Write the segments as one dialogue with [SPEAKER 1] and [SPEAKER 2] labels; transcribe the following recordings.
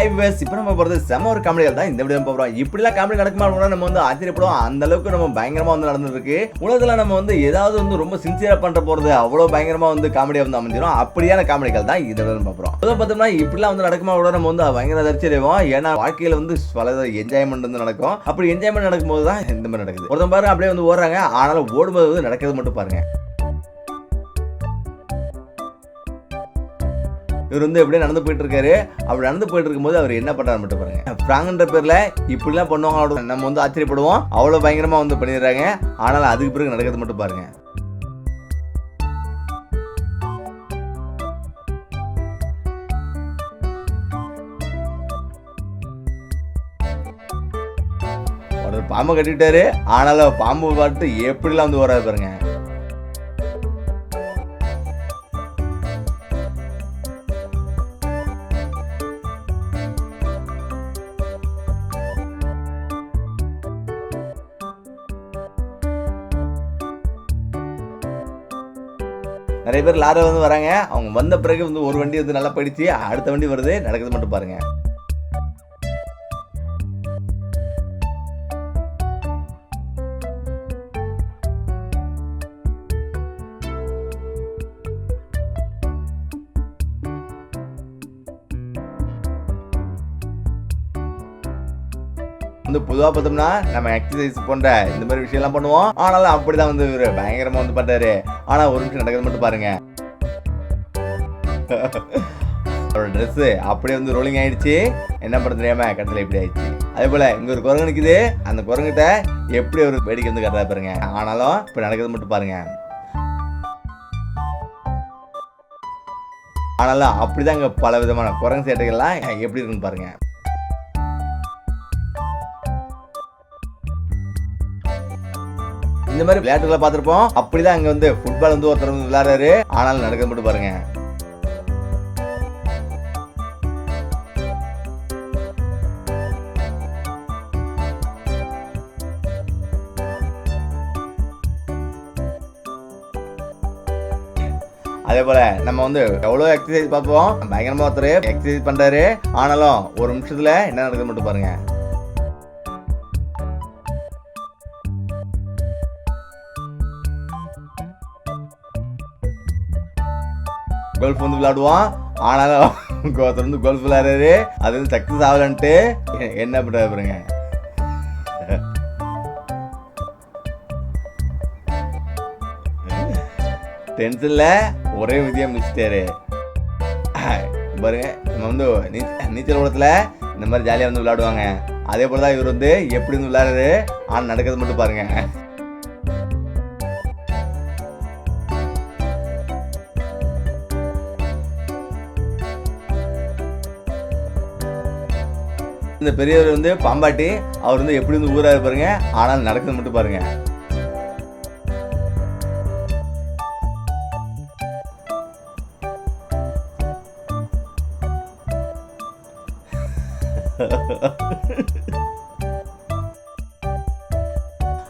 [SPEAKER 1] High ways இப்போ நம்ம போகிறது செம ஒரு காமெடிகள் தான் இந்த வீடியோ போகிறோம் இப்படிலாம் காமெடி நடக்குமா கூட நம்ம வந்து ஆச்சரியப்படுவோம். அந்த அளவுக்கு நம்ம பயங்கரமாக வந்து நடந்துருக்கு. உலகத்தில் நம்ம வந்து ஏதாவது வந்து ரொம்ப சின்சியராக பண்ணுற போறது அவ்வளோ பயங்கரமாக வந்து காமெடியாக வந்து அமைஞ்சிடும் அப்படியான காமெடிகள் தான் இந்த வீடியோ பார்க்குறோம் அதை பார்த்தோம்னா இப்படிலாம் வந்து நடக்குமா கூட நம்ம வந்து பயங்கர அதிர்ச்சி ஏன்னா வாழ்க்கையில் வந்து பல என்ஜாய்மெண்ட் வந்து நடக்கும். அப்படி என்ஜாய்மெண்ட் நடக்கும்போது தான் இந்த மாதிரி நடக்குது. ஒருத்தன் பாருங்க அப்படியே வந்து ஓடுறாங்க. ஆனாலும் ஓடும்போது வந்து நடக்கிறது மட்டும் பாருங்க. இவர் வந்து எப்படியே நடந்து போயிட்டு இருக்காரு அப்படி நடந்து போயிட்டு இருக்கும்போது அவர் என்ன பண்றாரு மட்டும் பாருங்க. பிராங்கன்ற பேர்ல இப்படிலாம் பண்ணுவாங்க நம்ம வந்து ஆச்சரியப்படுவோம். அவ்வளவு பயங்கரமா வந்து பண்ணிடுறாங்க. ஆனால் அதுக்கு பிறகு நடக்கிறது மட்டும் பாருங்க. ஒரு பாம்பை கட்டிட்டாரு ஆனாலும் பாம்பு பாட்டு எப்படிலாம் வந்து வராது பாருங்க. நிறைய பேர் லாரி வந்து வராங்க. அவங்க வந்த பிறகு வந்து ஒரு வண்டி வந்து நல்லா படித்து அடுத்த வண்டி வருது. நடக்குது மட்டும் பாருங்கள் வந்து பொதுவாக பார்த்தோம்னா நம்ம எக்ஸசைஸ் போன்ற இந்த மாதிரி விஷயம்லாம் பண்ணுவோம். ஆனாலும் அப்படிதான் வந்து இவர் பயங்கரமாக வந்து பண்ணுறாரு ஆனால் ஒரு நிமிஷம் நடக்கிறது மட்டும் பாருங்க. அவரோட ட்ரெஸ்ஸு அப்படியே வந்து ரோலிங் ஆயிடுச்சு. என்ன பண்ண தெரியாம கட்டத்தில் இப்படி ஆயிடுச்சு. அதே போல இங்க ஒரு குரங்கு நிற்குது அந்த குரங்கிட்ட எப்படி ஒரு வேடிக்கை வந்து கட்டுறா பாருங்க. ஆனாலும் இப்போ நடக்கிறது மட்டும் பாருங்க. ஆனாலும் அப்படிதான் இங்கே பல விதமான குரங்கு சேட்டைகள்லாம் எப்படி இருக்குன்னு பாருங்க. இந்த மாதிரி விளையாட்டுகளை பார்த்துருப்போம். அப்படிதான் அங்க வந்து ஃபுட்பால் வந்து ஒருத்தர் வந்து விளையாடுறாரு. ஆனாலும் நடக்கிறது மட்டும் பாருங்க. அதே போல நம்ம வந்து எவ்வளோ எக்ஸசைஸ் பார்ப்போம். பயங்கரமா ஒருத்தர் எக்ஸசைஸ் பண்றாரு. ஆனாலும் ஒரு நிமிஷத்துல என்ன நடக்குது மட்டும் பாருங்க. கோல்ஃப் வந்து விளையாடுவான் ஆனாலும் ஒருத்தர் வந்து கோல்ஃப் விளையாடுறாரு. அது வந்து சக்ஸஸ் ஆகலன்ட்டு என்ன பண்ணுற பாருங்க. டென்த்தில் ஒரே விதியா மிச்சிட்டாரு பாருங்க நம்ம வந்து நீச்சல் குளத்தில் இந்த மாதிரி ஜாலியாக வந்து விளையாடுவாங்க. அதே போல தான் இவர் வந்து எப்படி வந்து விளையாடுறாரு? ஆனால் நடக்கிறது மட்டும் பாருங்கள் இந்த பெரியவர் வந்து பாம்பாட்டி அவர் வந்து எப்படி வந்து ஊராக பாருங்க ஆனால் நடக்குது மட்டும் பாருங்க.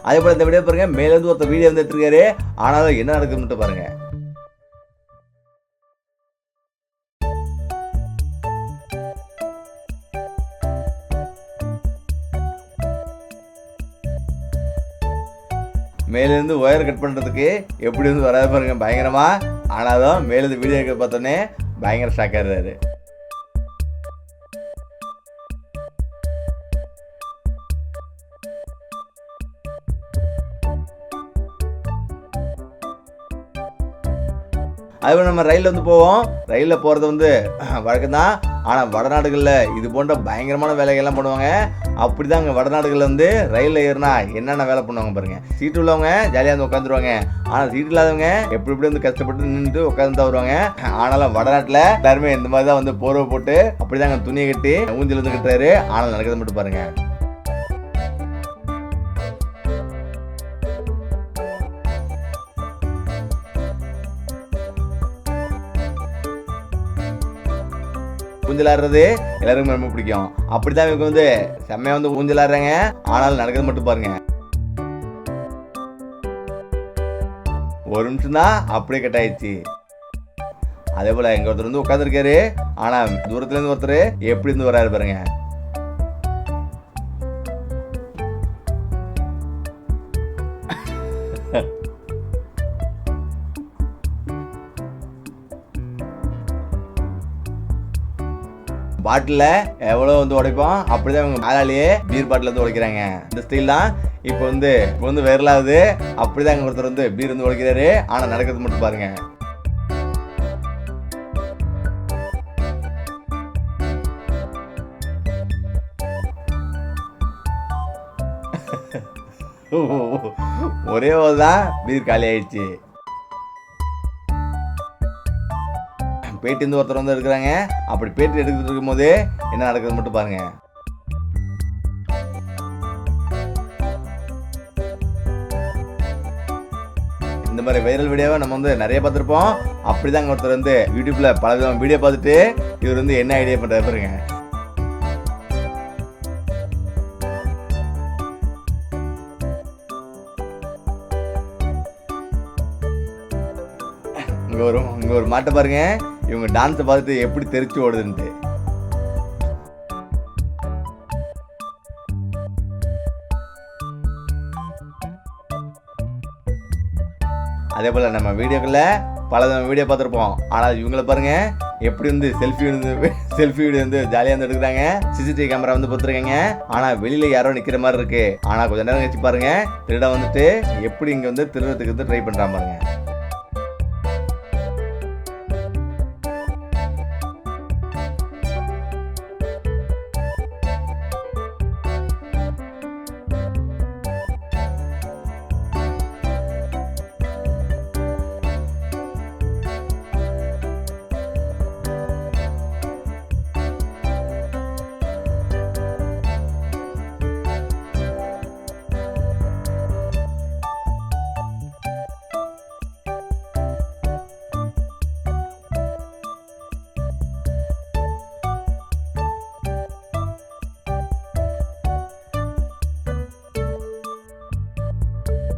[SPEAKER 1] அதே போல இந்த வீடியோ பாருங்க மேலேருந்து ஒருத்தர் வீடியோ வந்துட்டு எடுத்துருக்காரு ஆனாலும் என்ன நடக்குதுன்னு மட்டும் பாருங்க. மேலேருந்து ஒயர் கட் பண்ணுறதுக்கு எப்படி வந்து வராது பாருங்க பயங்கரமாக ஆனால் தான் மேலேருந்து வீடியோ எடுக்க பார்த்தோன்னே பயங்கர ஷாக் ஆயிடுறாரு அதுவும் நம்ம ரயிலில் வந்து போவோம். ரயிலில் போகிறது வந்து வழக்கம் தான் ஆனால் வடநாடுகளில் இது போன்ற பயங்கரமான வேலைகள்லாம் பண்ணுவாங்க. அப்படி தான் அங்கே வடநாடுகளில் வந்து ரயிலில் ஏறினா என்னென்ன வேலை பண்ணுவாங்க பாருங்க. சீட்டு உள்ளவங்க ஜாலியாக வந்து உட்காந்துருவாங்க ஆனால் சீட்டு இல்லாதவங்க எப்படி எப்படி வந்து கஷ்டப்பட்டு நின்றுட்டு உட்காந்து தான் வருவாங்க. ஆனாலும் வடநாட்டில் எல்லாருமே இந்த மாதிரி தான் வந்து போர்வை போட்டு அப்படி தான் துணியை கட்டி ஊஞ்சல் வந்து கட்டுறாரு. ஆனால் நடக்கிறது மட்டும் பாருங்கள் ஊஞ்சலாடுறது எல்லாருக்கும் ரொம்ப பிடிக்கும். அப்படிதான் இவங்க வந்து செம்மையா வந்து ஊஞ்சலாடுறாங்க. ஆனாலும் நடக்கிறது மட்டும் பாருங்க. ஒரு நிமிஷம் தான் அப்படியே கட் ஆயிடுச்சு. அதே போல எங்க ஒருத்தர் வந்து உட்காந்துருக்காரு ஆனா தூரத்துல இருந்து ஒருத்தர் எப்படி இருந்து வராரு பாருங்க. பாட்டில் எவ்வளோ வந்து உடைப்போம்? அப்படிதான் இவங்க மேலாலேயே பீர் பாட்டில் வந்து உடைக்கிறாங்க. இந்த ஸ்டைல் தான் இப்போ வந்து இப்போ வந்து வேறலாவது அப்படிதான் இங்க ஒருத்தர் வந்து பீர் வந்து உடைக்கிறாரு. ஆனால் நடக்கிறது மட்டும் பாருங்க. ஒரே ஒரு தான் பீர் காலி ஆயிடுச்சு பேட்டி இருந்து ஒருத்தர் வந்து இருக்கிறாங்க. அப்படி பேட்டி எடுத்துட்டு இருக்கும்போது என்ன நடக்குது மட்டும் பாருங்க. இந்த மாதிரி வைரல் வீடியோவை நம்ம வந்து நிறைய பார்த்துருப்போம். அப்படிதாங்க ஒருத்தர் வந்து யூடியூப்பில் பல விதமான வீடியோ பார்த்துட்டு இவர் வந்து என்ன ஐடியா பண்ணுறாரு பாருங்க. இங்கே ஒரு இங்கே ஒரு மாட்டை பாருங்கள் இவங்க டான்ஸை பார்த்துட்டு எப்படி தெரிச்சு ஓடுதுன்ட்டு. அதே போல் நம்ம வீடியோக்களில் பல வீடியோ பார்த்துருப்போம். ஆனால் இவங்களை பாருங்கள் எப்படி வந்து செல்ஃபி வந்து செல்ஃபி வீடியோ வந்து ஜாலியாக வந்து எடுக்கிறாங்க சிசிடிவி கேமரா வந்து கொடுத்துருக்காங்க ஆனால் வெளியில் யாரோ நிற்கிற மாதிரி இருக்குது ஆனால் கொஞ்ச நேரம் கழிச்சு பாருங்கள் திருடம் வந்துட்டு எப்படி இங்கே வந்து திருடத்துக்கு வந்து ட்ரை பண்ணுறான் பாருங்கள்